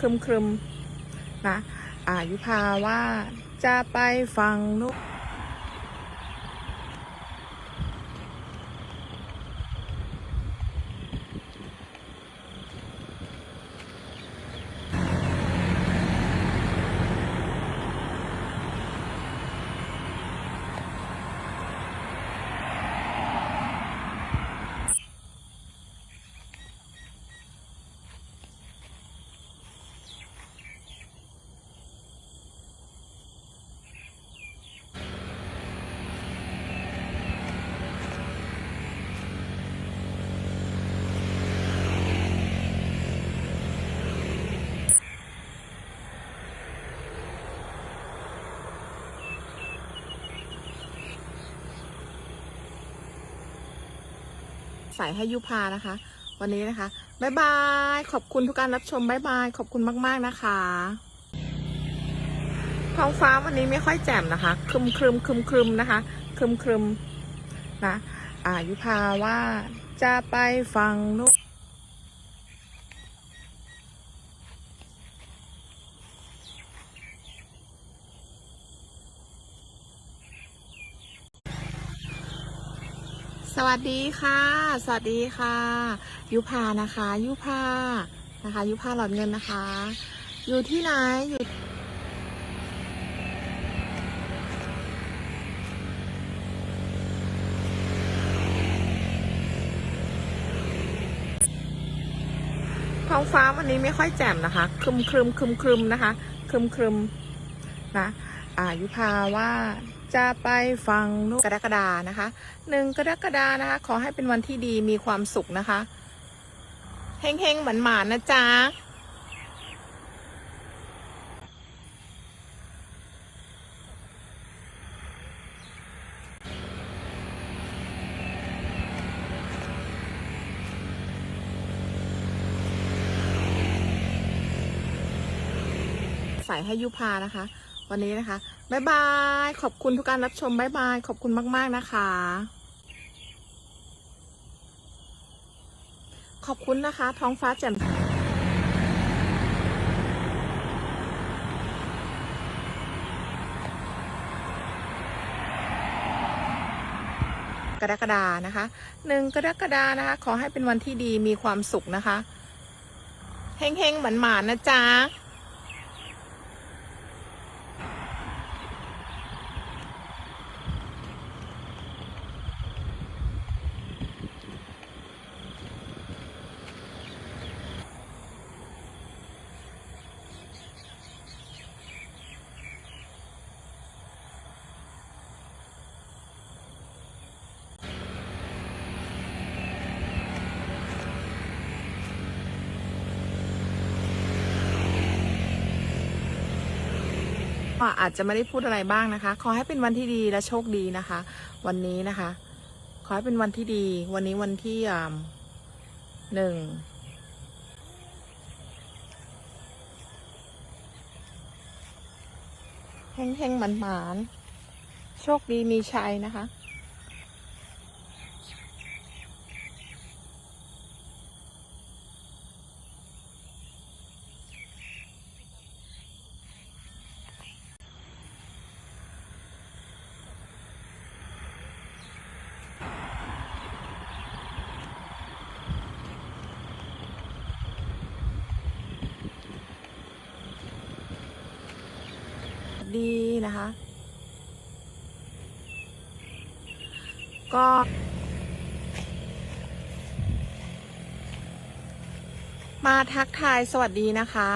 ครึมครึมๆนะอายุพาว่าจะไปฟังนุก ใส่ให้ยุพานะคะ วันนี้นะคะบ๊ายบาย ขอบคุณทุกการรับชมบ๊ายบาย ขอบคุณมาก ๆ นะคะท้องฟ้าวันนี้ไม่ค่อยแจ่มนะคะครึมครึมครึมครึมนะคะครึมครึมนะอายุพาว่าจะไปฟังนก สวัสดีค่ะ สวัสดีค่ะ ยุพานะคะ ยุพานะคะ ยุพาหลอดเงินนะคะ อยู่ที่ไหนอยู่ท้องฟ้าวันนี้ไม่ค่อยแจ่มนะคะครึมครึมครึมครึมนะคะครึมครึมนะอายุพาว่า จะไปฟังนกกรกฎานะคะหนึ่งกรกฎานะคะ ขอให้เป็นวันที่ดีมีความสุขนะคะเฮงเฮงๆหมันหมานนะจ๊ะใส่ให้ยุพานะคะ วันนี้นะคะบ๊ายบาย ขอบคุณทุกการรับชมบ๊ายบาย ขอบคุณมาก ๆ นะคะ ขอบคุณนะคะ ท้องฟ้าแจ่มกรกฎานะคะหนึ่งกรกฎานะคะ ขอให้เป็นวันที่ดีมีความสุขนะคะ เฮงเฮงๆหมันหมานๆนะจ๊ะ อาจจะไม่ได้พูดอะไรบ้างนะคะ ขอให้เป็นวันที่ดีและโชคดีนะคะ วันนี้นะคะ ขอให้เป็นวันที่ดี วันนี้วันที่หนึ่งเฮงเฮงหมันหมานๆโชคดีมีชัยนะคะ ดีนะคะ ก็มาทักทายสวัสดีนะคะ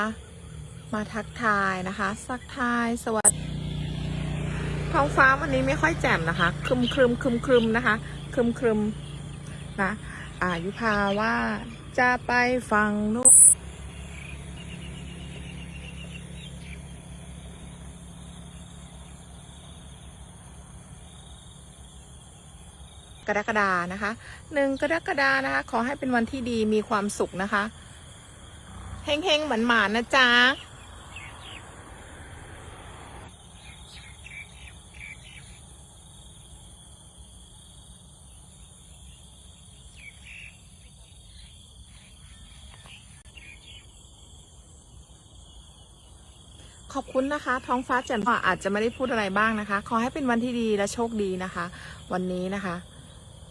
มาทักทายนะคะสักทายสวัสดีท้องฟ้าวันนี้ไม่ค่อยแจ่มนะคะครึมครึมครึมครึมนะคะครึมครึมนะอายุพาว่าจะไปฟังนก กรกฎานะคะหนึ่งกรกฎานะคะ ขอให้เป็นวันที่ดีมีความสุขนะคะเฮงเฮงๆหมันหมานนะจ๊ะขอบคุณนะคะ ท้องฟ้าแจ่มอาจจะไม่ได้พูดอะไรบ้างนะคะ ขอให้เป็นวันที่ดีและโชคดีนะคะ วันนี้นะคะ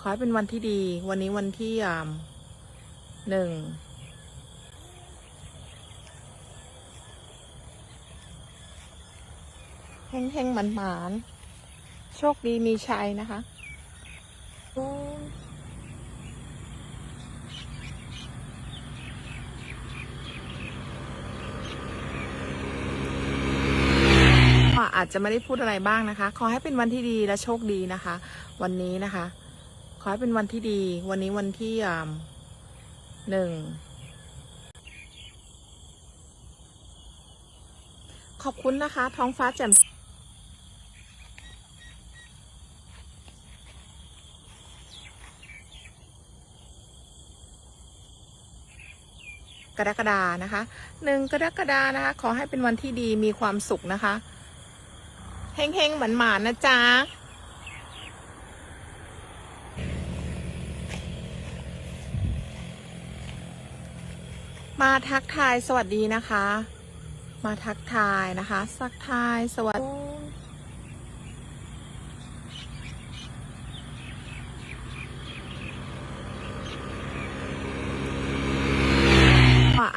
ขอให้เป็นวันที่ดี วันนี้วันที่อ่าหนึ่งเฮงเฮงๆหมานๆ โชคดีมีชัยนะคะอาจจะไม่ได้พูดอะไรบ้างนะคะ ขอให้เป็นวันที่ดีและโชคดีนะคะ วันนี้นะคะ ขอให้เป็นวันที่ดี วันนี้วันที่อ่าหนึ่ง ขอบคุณนะคะ ท้องฟ้าแจ่มกรกฎานะคะหนึ่งกรกฎานะคะ ขอให้เป็นวันที่ดีมีความสุขนะคะ เฮงเฮงๆหมันหมานๆนะจ๊ะ มาทักทายสวัสดีนะคะ มาทักทายนะคะ สักทายสวัสดี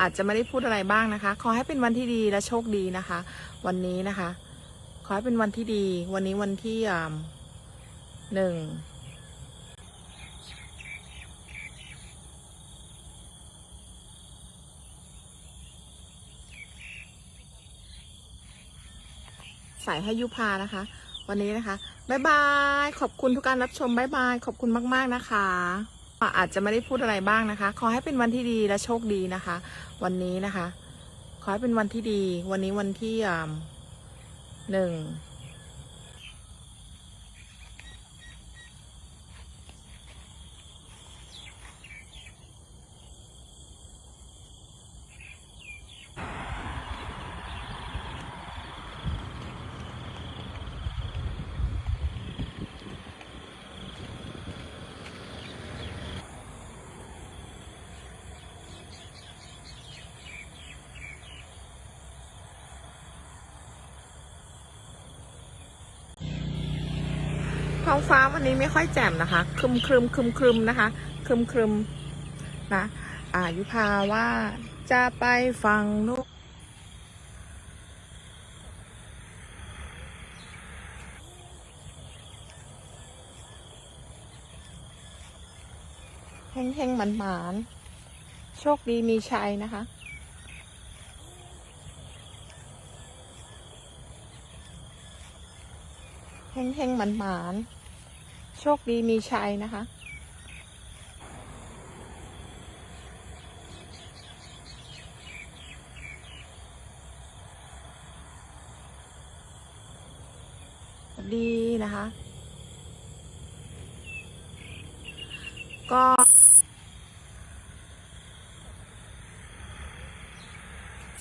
อาจจะไม่ได้พูดอะไรบ้างนะคะ ขอให้เป็นวันที่ดีและโชคดีนะคะ วันนี้นะคะ ขอให้เป็นวันที่ดี วันนี้วันที่หนึ่ง ใส่ให้ยุพานะคะ วันนี้นะคะบ๊ายบายขอบคุณทุกการรับชมบ๊ายบายขอบคุณมากๆนะคะอาจจะไม่ได้พูดอะไรบ้างนะคะ ขอให้เป็นวันที่ดีและโชคดีนะคะ วันนี้นะคะ ขอให้เป็นวันที่ดี วันนี้วันที่หนึ่ง ท้องฟ้าวันนี้ไม่ค่อยแจ่มนะคะครึมครึมครึมครึมนะคะครึมครึมนะอายุพาว่าจะไปฟังนุกเฮงเฮงหมันหมานๆโชคดีมีชัยนะคะ เฮงเฮงหมันหมานๆ โชคดีมีชัยนะคะ ดีนะคะ ก็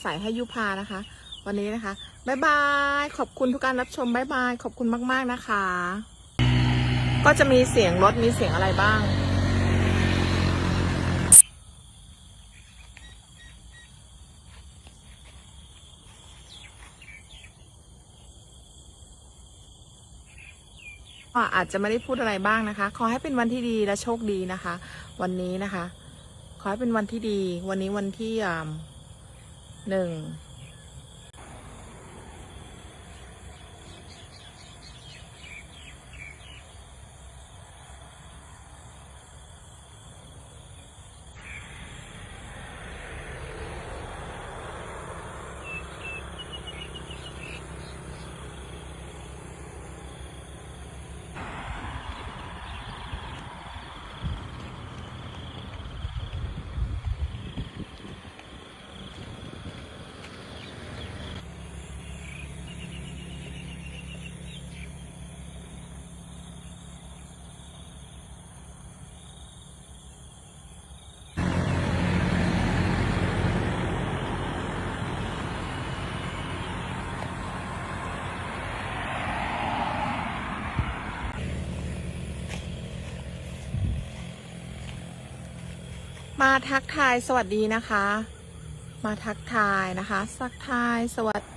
ใส่ให้ยุพานะคะ วันนี้นะคะบายบาย ขอบคุณทุกการรับชมบายบาย ขอบคุณมาก ๆ นะคะ ก็จะมีเสียงรถมีเสียงอะไรบ้าง ก็อาจจะไม่ได้พูดอะไรบ้างนะคะ ขอให้เป็นวันที่ดีและโชคดีนะคะ วันนี้นะคะ ขอให้เป็นวันที่ดี วันนี้วันที่หนึ่ง มาทักทายสวัสดีนะคะ มาทักทายนะคะสักทายสวัสดี